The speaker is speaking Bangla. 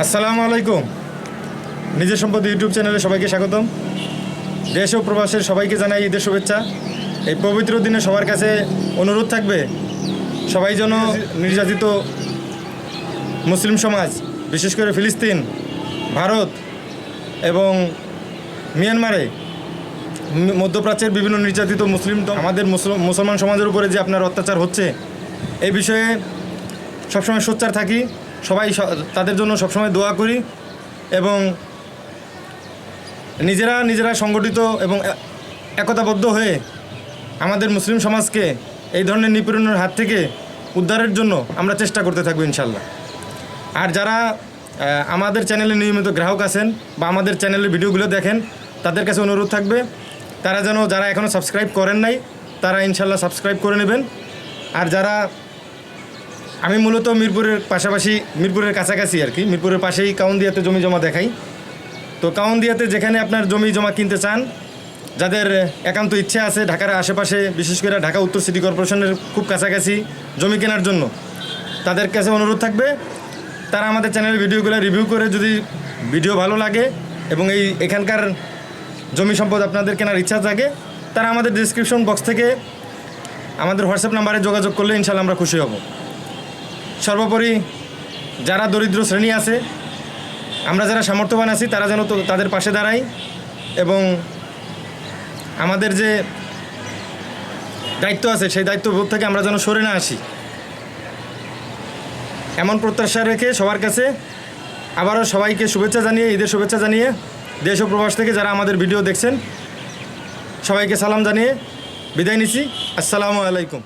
আসসালামু আলাইকুম। নিজের সম্পদ ইউটিউব চ্যানেলে সবাইকে স্বাগতম। দেশ ও প্রবাসের সবাইকে জানাই ঈদের শুভেচ্ছা। এই পবিত্র দিনে সবার কাছে অনুরোধ থাকবে, সবাই যেন নির্যাতিত মুসলিম সমাজ, বিশেষ করে ফিলিস্তিন, ভারত এবং মিয়ানমারে মধ্যপ্রাচ্যের বিভিন্ন নির্যাতিত মুসলিম আমাদের মুসল- মুসলমান সমাজের উপরে যে আপনার অত্যাচার হচ্ছে, এই বিষয়ে সবসময় সোচ্চার থাকি। সবাই তাদের জন্য সবসময় দোয়া করি এবং নিজেরা নিজেরা সংগঠিত এবং একতাবদ্ধ হয়ে আমাদের মুসলিম সমাজকে এই ধরনের নিপীড়নের হাত থেকে উদ্ধারের জন্য আমরা চেষ্টা করতে থাকব ইনশাল্লাহ আর যারা আমাদের চ্যানেলে নিয়মিত গ্রাহক আছেন বা আমাদের চ্যানেলের ভিডিওগুলো দেখেন, তাদের কাছে অনুরোধ থাকবে, তারা যেন, যারা এখনও সাবস্ক্রাইব করেন নাই, তারা ইনশাল্লাহ সাবস্ক্রাইব করে নেবেন। আর যারা আমি মূলত মিরপুরের পাশাপাশি মিরপুরের কাছাকাছি আর কি। মিরপুরের পাশেই কাউন্দিয়াতে জমি জমা দেখাই। তো কাউন্দিয়াতে যেখানে আপনার জমি জমা কিনতে চান, যাদের একান্ত ইচ্ছা আছে ঢাকার আশেপাশে, বিশেষ করে ঢাকা উত্তর সিটি কর্পোরেশনের খুব কাছাকাছি জমি কেনার জন্য, তাদের কাছে অনুরোধ থাকবে, তারা আমাদের চ্যানেলের ভিডিওগুলো রিভিউ করে যদি ভিডিও ভালো লাগে এবং এই এখানকার জমি সম্পদ আপনাদের কেনার ইচ্ছা থাকে তারা আমাদের ডিসক্রিপশন বক্স থেকে আমাদের হোয়াটসঅ্যাপ নাম্বারে যোগাযোগ করলে ইনশাল্লাহ আমরা খুশি হব। সর্বোপরি যারা দরিদ্র শ্রেণি আছে, আমরা যারা সামর্থ্যবান আছি, তারা যেন তাদের পাশে দাঁড়াই এবং আমাদের যে দায়িত্ব আছে, সেই দায়িত্ববোধ থেকে আমরা যেন সরে না আসি। এমন প্রত্যাশা রেখে সবার কাছে আবারও সবাইকে শুভেচ্ছা জানিয়ে, ঈদের শুভেচ্ছা জানিয়ে, দেশ ও প্রবাস থেকে যারা আমাদের ভিডিও দেখছেন, সবাইকে সালাম জানিয়ে বিদায় নিচ্ছি। আসসালামু আলাইকুম।